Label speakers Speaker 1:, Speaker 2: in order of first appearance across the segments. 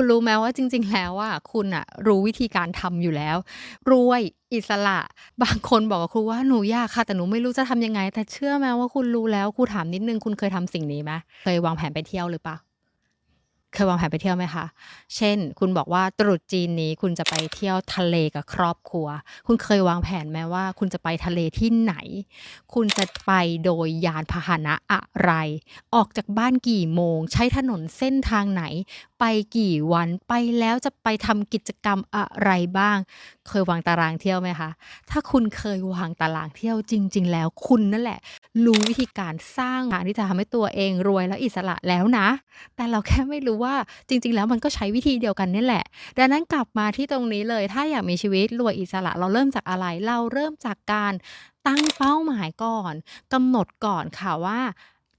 Speaker 1: คุณรู้ไหมว่าจริง ๆ แล้วอะคุณอะ รู้วิธีการทำอยู่แล้ว รวยอิสระ บางคนบอกกับครูว่า"หนูยากค่ะแต่หนูไม่รู้จะทำยังไง"แต่เชื่อไหมว่าคุณรู้แล้วครูถามนิดนึงคุณเคยทำสิ่งนี้ไหม?เคยวางแผนไปเที่ยวหรือเปล่า? เคยวางแผนไปเที่ยวไหมคะ?เช่น คุณบอกว่าตรุษจีนนี้คุณจะไปเที่ยวทะเลกับครอบครัว คุณเคยวางแผนไหมว่า คุณจะไปทะเลที่ไหน?คุณจะไปโดยยานพาหนะอะไร?ออกจากบ้านกี่โมง?ใช้ถนนเส้นทางไหน?ไปกี่วัน?ไปแล้วจะไปทำกิจกรรมอะไรบ้าง?เคยวางตารางเที่ยวไหมคะ?ถ้าคุณเคยวางตารางเที่ยวจริง ๆ แล้วคุณนั่นแหละ รู้วิธีการสร้างทางที่จะทำให้ตัวเองรวยและอิสระแล้วนะ แต่เราแค่ไม่รู้ว่าจริง ๆ แล้วมันก็ใช้วิธีเดียวกันนี่แหละ ดังนั้นกลับมาที่ตรงนี้เลย ถ้าอยากมีชีวิตรวยอิสระเราเริ่มจากอะไร?เราเริ่มจากการตั้งเป้าหมายก่อนกำหนดก่อนค่ะว่า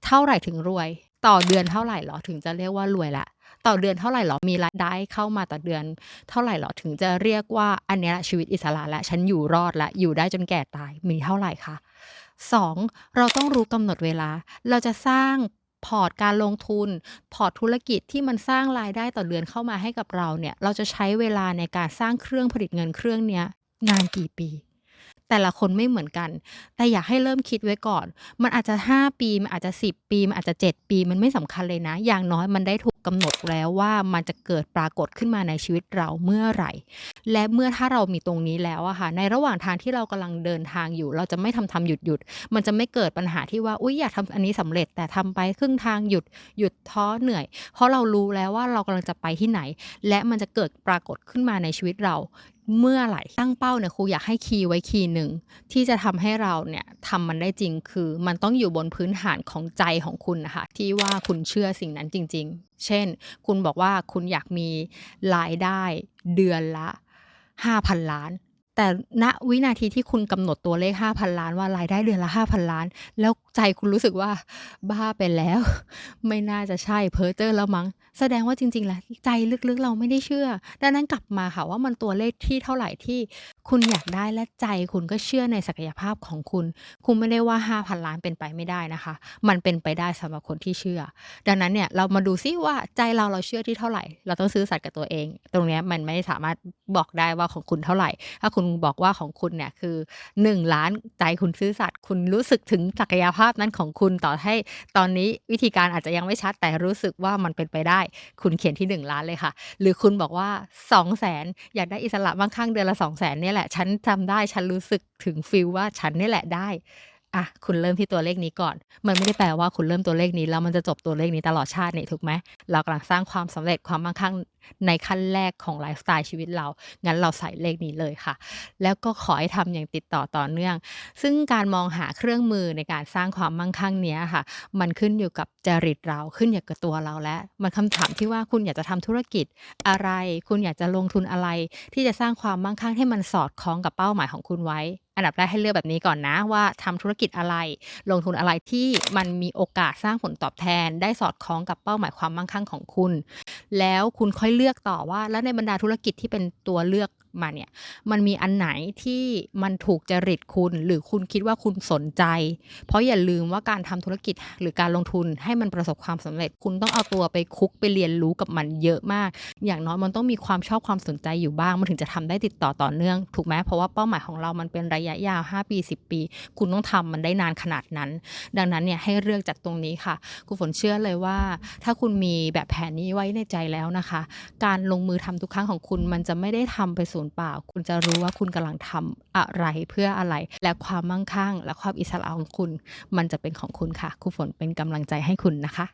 Speaker 1: เท่าไหร่ถึงรวย?ต่อเดือนเท่าไหรเหรอ?ถึงจะเรียกว่ารวยล้วต่อเดือนเท่าไหรเหรอ?มีรายได้เข้ามาต่อเดือน เท่าไหรเหรอ?ถึงจะเรียกว่าอันนี้ชีวิตอิสระแล้วฉันอยู่รอดแล้วอยู่ได้จนแก่ตายมีเท่าไหร่คะ?2 เราต้องรู้กำหนดเวลา เราจะสร้าง พอร์ตการลงทุน พอร์ตธุรกิจที่มันสร้างรายได้ต่อเดือนเข้ามาให้กับเราเนี่ย เราจะใช้เวลาในการสร้างเครื่องผลิตเงินเครื่องเนี้ยนานกี่ปี? แต่ละคนไม่เหมือนกัน แต่อยากให้เริ่มคิดไว้ก่อน มันอาจจะ 5 ปี มันอาจจะ 10 ปี มันอาจจะ 7 ปี มันไม่สำคัญเลยนะ อย่างน้อยมันได้ถูกกำหนดแล้วว่ามันจะเกิดปรากฏขึ้นมาในชีวิตเราเมื่อไหร่ และเมื่อถ้าเรามีตรงนี้แล้วอะค่ะ ในระหว่างทางที่เรากำลังเดินทางอยู่ เราจะไม่ทำๆหยุดๆมันจะไม่เกิดปัญหาที่ว่า อุ๊ยอยากทำอันนี้สำเร็จ แต่ทำไปครึ่งทางหยุด หยุดท้อเหนื่อย เพราะเรารู้แล้วว่าเรากำลังจะไปที่ไหน และมันจะเกิดปรากฏขึ้นมาในชีวิตเรา เมื่อไหร่ตั้งเป้าเนี่ยครูอยากให้คีย์ไว้คีย์หนึ่งที่จะทำให้เราเนี่ยทำมันได้จริงคือ มันต้องอยู่บนพื้นฐานของใจของคุณนะคะที่ว่าคุณเชื่อสิ่งนั้นจริง ๆ เช่น คุณบอกว่าคุณอยากมีรายได้เดือนละ 5,000 ล้าน แต่ณวินาทีที่คุณกำหนดตัวเลข 5,000 ล้านว่ารายได้เดือนละ 5,000 ล้าน แล้วใจคุณรู้สึกว่าบ้าไปแล้ว ไม่น่าจะใช่เพ้อเจ้อแล้วมั้ง แสดงว่าจริงๆแล้วใจลึกๆเราไม่ได้เชื่อ ดังนั้นกลับมาค่ะว่ามันตัวเลขที่เท่าไหร่ที่คุณอยากได้และใจคุณก็เชื่อในศักยภาพของคุณ คุณไม่ได้ว่า 5,000 ล้านเป็นไปไม่ได้นะคะ มันเป็นไปได้สำหรับคนที่เชื่อ ดังนั้นเนี่ยเรามาดูซิว่าใจเราเราเชื่อที่เท่าไหร่?เราต้องซื่อสัตย์กับตัวเอง ตรงนี้มันไม่สามารถบอกได้ว่าของคุณเท่าไหร่?ถ้าคุณบอกว่าของคุณเนี่ยคือ1,000,000ใจคุณซื่อสัตย์คุณรู้สึกถึงศักยภาพนั้นของคุณต่อให้ตอนนี้วิธีการอาจจะยังไม่ชัด แต่รู้สึกว่ามันเป็นไปได้ คุณเขียนที่1,000,000เลยค่ะ หรือคุณบอกว่า 200,000อยากได้อิสระมั่งคั่งเดือนละ 200,000เนี่ยแหละฉันจำได้ฉันรู้สึกถึงฟีลว่าฉันนี่แหละได้อะคุณเริ่มที่ตัวเลขนี้ก่อน มันไม่ได้แปลว่าคุณเริ่มตัวเลขนี้แล้วมันจะจบตัวเลขนี้ตลอดชาตินี่ถูกไหม?เรากำลังสร้างความสำเร็จความมั่งคั่งในขั้นแรกของไลฟ์สไตล์ชีวิตเรา งั้นเราใส่เลขนี้เลยค่ะ แล้วก็ขอให้ทำอย่างติดต่อต่อเนื่อง ซึ่งการมองหาเครื่องมือในการสร้างความมั่งคั่งเนี้ยค่ะ มันขึ้นอยู่กับจริตเราขึ้นอยู่กับตัวเราแล้วมันคำถามที่ว่าคุณอยากจะทำธุรกิจอะไร?คุณอยากจะลงทุนอะไร?ที่จะสร้างความมั่งคั่งให้มันสอดคล้องกับเป้าหมายของคุณไว้อันดับแรกให้เลือกแบบนี้ก่อนนะว่าทำธุรกิจอะไร?ลงทุนอะไรที่มันมีโอกาสสร้างผลตอบแทน ได้สอดคล้องกับเป้าหมายความมั่งคั่งของคุณ แล้วคุณค่อยเลือกต่อว่า แล้วในบรรดาธุรกิจที่เป็นตัวเลือกมาเนี่ย มันมีอันไหนที่มันถูกจริตคุณ หรือคุณคิดว่าคุณสนใจ เพราะอย่าลืมว่าการทำธุรกิจหรือการลงทุนให้มันประสบความสำเร็จ คุณต้องเอาตัวไปคุกไปเรียนรู้กับมันเยอะมาก อย่างน้อยมันต้องมีความชอบความสนใจอยู่บ้าง มันถึงจะทำได้ติดต่อต่อเนื่อง ถูกไหม?เพราะว่าเป้าหมายของเรามันเป็นระยะยาว 5 ปี 10 ปี คุณต้องทำมันได้นานขนาดนั้น ดังนั้นเนี่ยให้เลือกจากตรงนี้ค่ะครูฝนเชื่อเลยว่า ถ้าคุณมีแบบแผนนี้ไว้ในใจแล้วนะคะ การลงมือทำทุกครั้งของคุณมันจะไม่ได้ทำไปสู่ญเปล่า คุณจะรู้ว่าคุณกำลังทำอะไรเพื่ออะไร และความมั่งคั่ง และความอิสระของคุณ มันจะเป็นของคุณค่ะครูฝนเป็นกำลังใจให้คุณนะคะ